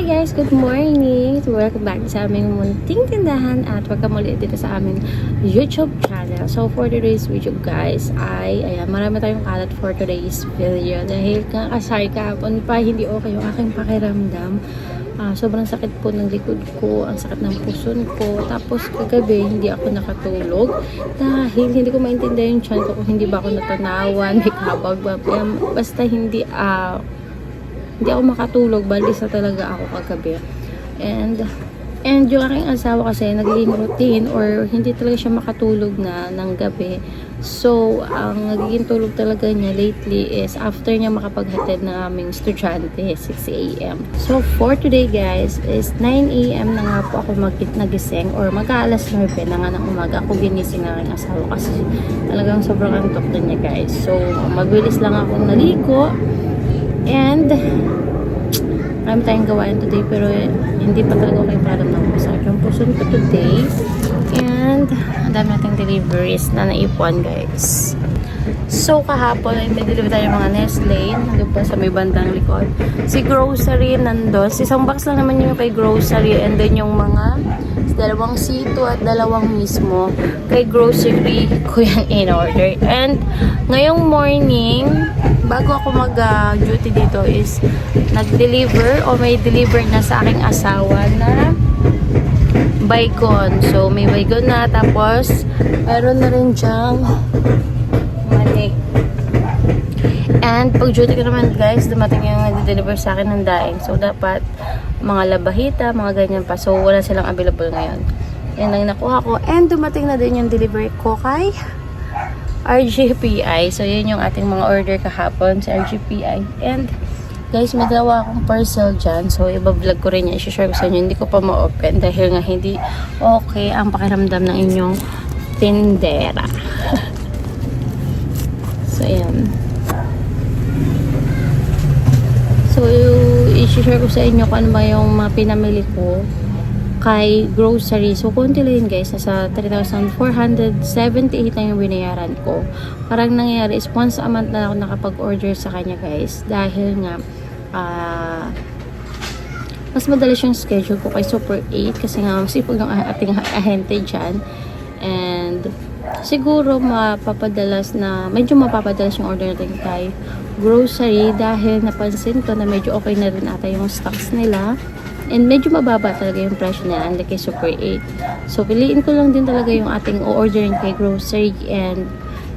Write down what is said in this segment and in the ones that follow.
Hi guys! Good morning! Welcome back sa aming munting tindahan at welcome ulit dito sa aming YouTube channel. So, for today's video guys ay, ayan, marami tayong kalat for today's video dahil kakasay kahapon pa hindi okay yung aking pakiramdam. Ah, sobrang sakit po ng likod ko, ang sakit ng puson ko. Tapos kagabi, hindi ako nakatulog dahil hindi ko maintindihan yung chan ko kung hindi ba ako natanawan, may kabag ba. Basta hindi, ah, hindi ako makatulog, balis na talaga ako kagabi. And, and yung aking asawa kasi naging routine or hindi talaga siya makatulog na ng gabi. So, ang nagiging tulog talaga niya lately is after niya makapaghatid ng aming estudyante, 6 a.m. So, for today guys, is 9 a.m. na nga po ako mag nagising or mag-aalas 9 na nga ng umaga ako ginising ng aking asawa kasi talagang sobrang antok na niya guys. So, mabilis lang ako naligo and marami tayong gawain today pero hindi pa talaga okay para ng masakit yung puso ko today. And ang dami nating deliveries na naipon guys. So kahapon ay may deliver tayo mga Nestle nandun pa sa may bandang likod. Si grocery nandun. Isang box lang naman yung kay grocery and then yung mga dalawang sito at dalawang mismo kay grocery ko yan in order and ngayong morning bago ako mag-duty dito is nag-deliver o may deliver na sa aking asawa na baygon. So, may baygon na. Tapos, meron na rin dyang mani. And, pag duty ko naman guys, dumating yung nag-deliver sa akin ng daing. So, dapat mga labahita, mga ganyan pa. So, wala silang available ngayon. Yan lang nakuha ko. And, dumating na din yung delivery ko kay RGPI. So, yun yung ating mga order kahapon sa RGPI. And, guys, may dalawa akong parcel dyan. So, iba-vlog ko rin yan. I-share ko sa inyo. Hindi ko pa ma-open dahil nga hindi okay ang pakiramdam ng inyong tindera. so, ayan. So, i-share ko sa inyo kung ano ba yung mga pinamili ko kay grocery. So, konti lang yun guys. Nasa 3,478 lang yung binayaran ko. Parang nangyayari is once a month na ako nakapag-order sa kanya guys. Dahil nga, ah, mas madalas yung schedule ko kay Super 8 kasi nga masipag yung ating ahente dyan. And, siguro mapapadalas na, medyo mapapadalas yung order natin kay grocery dahil napansin ko na medyo okay na rin ata yung stocks nila. And medyo mababa talaga yung presyo nila unlike kay Super 8. So, piliin ko lang din talaga yung ating o-orderin kay grocery and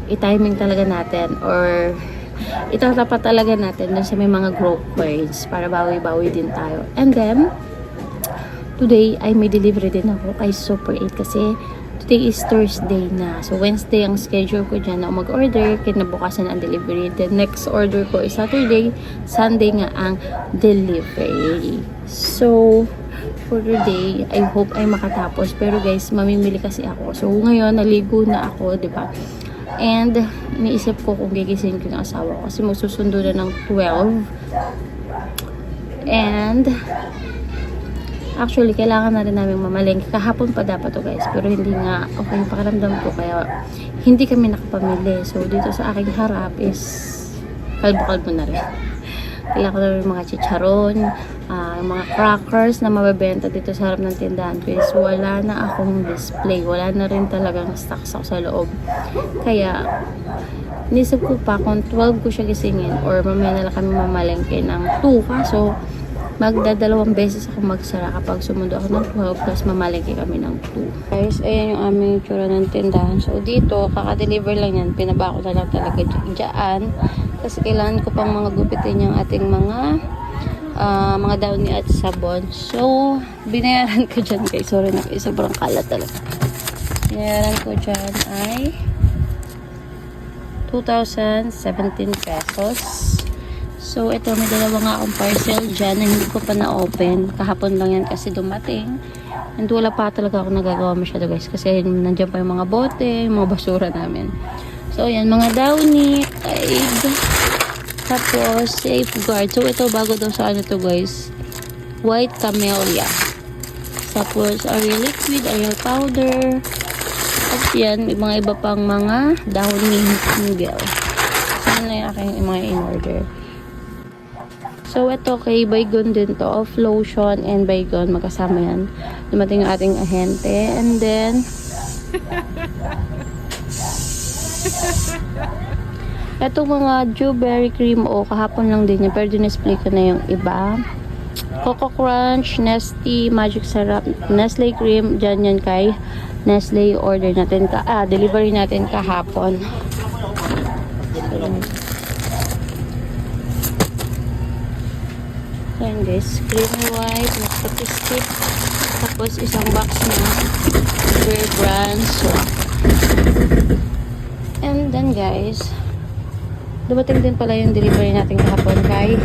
i-timing talaga natin or itatapat talaga natin dun sa may mga growth coins para bawi-bawi din tayo. And then, today ay may delivery din ako kay Super 8 kasi today is Thursday na. So, Wednesday ang schedule ko dyan na mag-order. Kinabukasan ang delivery. The next order ko is Saturday. Sunday nga ang delivery. So, for today, I hope ay makatapos. Pero guys, mamimili kasi ako. So, ngayon, naligo na ako, di ba? And, iniisip ko kung gigising ko yung asawa ko. Kasi magsusundo na ng 12. And, Actually, kailangan na rin namin mamalengke. Kahapon pa dapat to guys. Pero hindi nga okay yung pakiramdam ko. Kaya hindi kami nakapamili. So, dito sa aking harap is kalbo-kalbo na rin. Kailangan ko na rin mga chicharon, ah, mga crackers na mabebenta dito sa harap ng tindahan ko wala na akong display. Wala na rin talagang stocks ako sa loob. Kaya, nisip ko pa kung 12 ko siya gisingin or mamaya na lang kami mamalengke ng 2. Kaso, magdadalawang beses ako magsara kapag sumundo ako ng 12 plus mamalengke kami ng 2. Guys, ayan yung aming tsura ng tindahan. So, dito, kaka-deliver lang yan. Pinaba ko na lang talaga dy- dyan. Kasi kailangan ko pang mga gupitin yung ating mga ah, mga downy at sabon. So, binayaran ko dyan guys. Sorry na kayo. Sobrang kalat talaga. Binayaran ko dyan ay 2,017 pesos. So, ito, may dalawa nga akong parcel dyan na hindi ko pa na-open. Kahapon lang yan kasi dumating. And wala pa talaga ako nagagawa masyado guys. Kasi nandiyan pa yung mga bote, yung mga basura namin. So, yan, mga downy, Tide. Tapos, safeguard. So, ito, bago daw sa ano to guys. White camellia. Tapos, Ariel liquid, Ariel powder. Tapos yan, may mga iba pang mga downy noodle. So, yun na yung aking mga in-order. So, ito kay Baygon din to. Of lotion and Baygon. Magkasama yan. Dumating yung ating ahente. And then, Ito mga dewberry cream o kahapon lang din yan pero dinisplay ko na yung iba. Coco Crunch, Nesty, Magic Syrup, Nestle Cream, dyan yan kay Nestle order natin ka, ah, delivery natin kahapon. So, Ayan guys, creamy white, nagputi stick, tapos isang box na Bear Brand swap. And then guys, dumating din pala yung delivery natin kahapon kay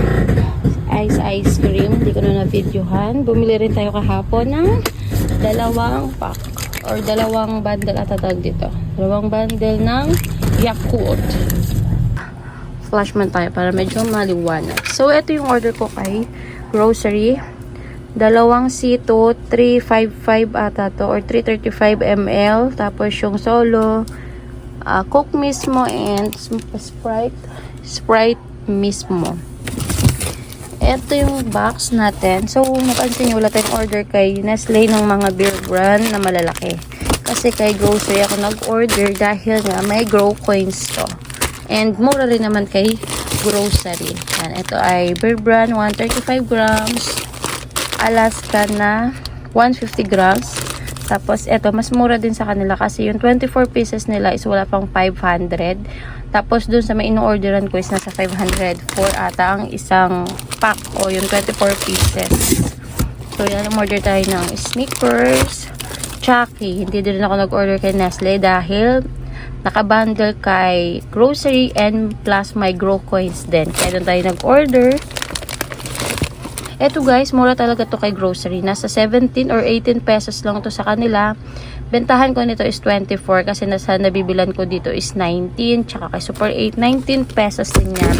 Ice Ice Cream. Hindi ko na na-videohan. Bumili rin tayo kahapon ng dalawang pack or dalawang bundle at dito. Dalawang bundle ng Yakult. Flashman tayo para medyo maliwanag. So, ito yung order ko kay grocery. Dalawang C2, 355 ata to or 335 ml. Tapos yung solo, uh, Coke mismo and Sprite. Sprite mismo. Ito yung box natin. So, napansin nyo, wala tayong order kay Nestle ng mga beer brand na malalaki. Kasi kay grocery ako nag-order dahil nga may grow coins to. And mura rin naman kay grocery. Yan, ito ay beer brand 135 grams. Alaska na 150 grams. Tapos, ito, mas mura din sa kanila kasi yung 24 pieces nila is wala pang 500. Tapos, dun sa may ino-orderan ko is nasa 504 ata ang isang pack o yung 24 pieces. So, yan, umorder tayo ng sneakers, Chucky. Hindi din ako nag-order kay Nestle dahil nakabundle kay grocery and plus my grow coins din. Kaya doon tayo nag-order. Eto guys, mura talaga to kay grocery. Nasa 17 or 18 pesos lang to sa kanila. Bentahan ko nito is 24 kasi nasa nabibilan ko dito is 19. Tsaka kay Super 8, 19 pesos din yan.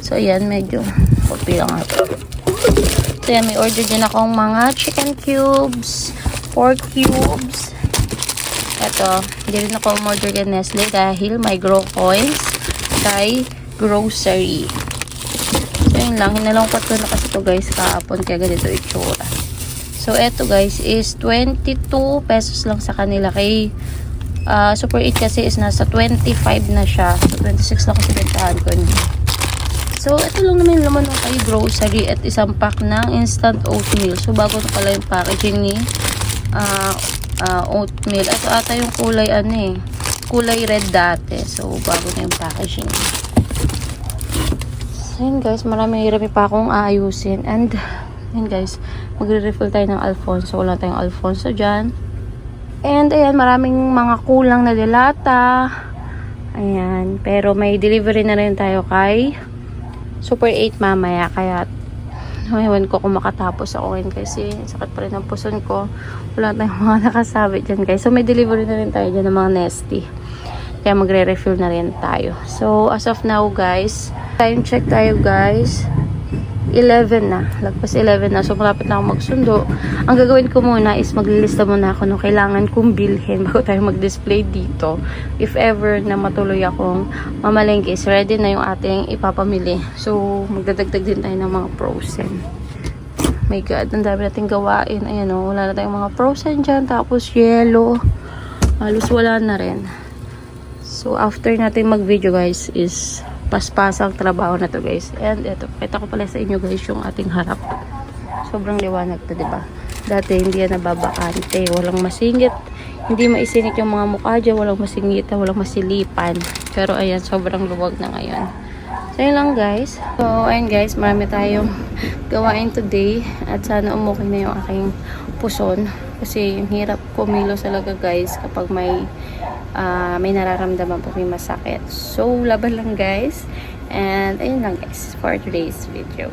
So yan, medyo kopi lang ako. So yan, may order din akong mga chicken cubes, pork cubes. Eto, hindi rin ako order kay Nestle dahil may grow coins kay grocery. So, yun lang. Hinalangkot ko na kasi to guys kahapon. Kaya ganito itsura. So, eto guys is 22 pesos lang sa kanila. Kay uh, Super 8 kasi is nasa 25 na siya. So, 26 lang kasi bentahan ko. Hindi. So, ito lang naman laman ng kay grocery at isang pack ng instant oatmeal. So, bago na pala yung packaging ni uh, uh, oatmeal. Ito ata yung kulay ano eh. Kulay red dati. So, bago na yung packaging. So, yun guys, marami hirami pa akong aayusin. And, yun guys, magre-refill tayo ng Alfonso. Wala tayong Alfonso dyan. And, ayan, maraming mga kulang na dilata. Ayan, pero may delivery na rin tayo kay Super 8 mamaya. Kaya, ewan ko kung makatapos ako ngayon kasi sakit pa rin ang puson ko. Wala tayong mga nakasabit dyan guys. So, may delivery na rin tayo dyan ng mga nesty. Kaya magre-refill na rin tayo. So, as of now guys, time check tayo guys. 11 na. Lagpas 11 na. So, malapit na ako magsundo. Ang gagawin ko muna is maglilista muna ako ng kailangan kong bilhin bago tayo mag-display dito. If ever na matuloy akong mamalengke, is ready na yung ating ipapamili. So, magdadagdag din tayo ng mga frozen. My God, ang dami natin gawain. Ayan o, wala na tayong mga frozen dyan. Tapos, yellow. Halos wala na rin. So, after natin mag-video guys is paspasang trabaho na to guys. And ito, kita ko pala sa inyo guys yung ating harap. Sobrang liwanag to, di ba? Dati hindi yan nababakante. Walang masingit. Hindi maisinit yung mga mukha dyan. Walang masingita, walang masilipan. Pero ayan, sobrang luwag na ngayon. So, yun lang guys. So, ayun guys, marami tayong gawain today. At sana umukay na yung aking puson. Kasi hirap kumilos talaga guys kapag may uh, may nararamdaman po may masakit. So, laban lang guys. And ayun lang guys for today's video.